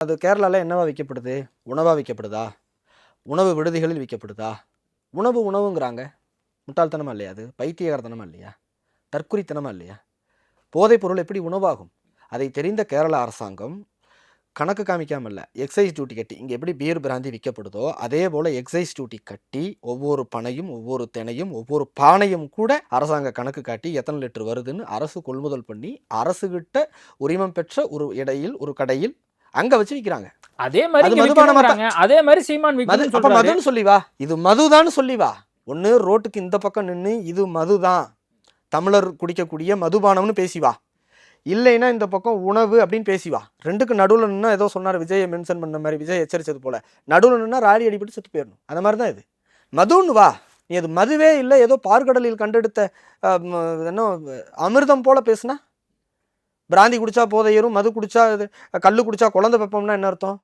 அது கேரளாவில் என்னவா விற்கப்படுது? உணவாக விற்கப்படுதா? உணவு விடுதிகளில் விற்கப்படுதா? உணவு உணவுங்கிறாங்க. முட்டாள்தனமா இல்லையா அது? பைத்தியகாரத்தனமா இல்லையா? தற்குறித்தனமா இல்லையா? போதைப் பொருள் எப்படி உணவாகும்? அதை தெரிந்த கேரள அரசாங்கம் கணக்கு காமிக்காமல் இல்லை. எக்ஸைஸ் டியூட்டி கட்டி இங்கே எப்படி பியர் பிராந்தி விற்கப்படுதோ அதே போல் எக்ஸைஸ் டியூட்டி கட்டி ஒவ்வொரு பனையும் ஒவ்வொரு தினையும் ஒவ்வொரு பானையும் கூட அரசாங்க கணக்கு காட்டி எத்தனை லிட்டர் வருதுன்னு அரசு கொள்முதல் பண்ணி அரசுகிட்ட உரிமம் பெற்ற ஒரு இடையில் ஒரு கடையில் அங்கே வச்சு விற்கிறாங்க அதே மாதிரி அது இங்க மதுபானமா விக்கணுங்கிறாங்க. அதே மாதிரி சீமான் அப்ப. மதுன்னு சொல்லி வா. இது மதுதான்னு சொல்லி வா. ஒன்று ரோட்டுக்கு இந்த பக்கம் நின்று இது மதுதான். தமிழர் குடிக்கக்கூடிய மதுபானம்னு பேசி வா. இல்லைன்னா இந்த பக்கம் உணவு அப்படின்னு பேசி வா. ரெண்டுக்கு நடுவில் நின்னா ஏதோ சொன்னார் விஜயை மென்ஷன் பண்ண மாதிரி விஜய் எச்சரிச்சது போல. நடுவில் நின்னா ராடி அடிபட்டு செத்து போயிடணும். அந்த மாதிரி தான் இது. மதுன்னு வா. நீ அது மதுவே இல்லை. ஏதோ பார்க்கடலில் கண்டெடுத்த என்ன அமிர்தம் போல பேசுனா பிராந்தி குடித்தா போதை மது குடித்தா கல் குடித்தா குழந்தை பெப்பம்னா என்ன அர்த்தம்?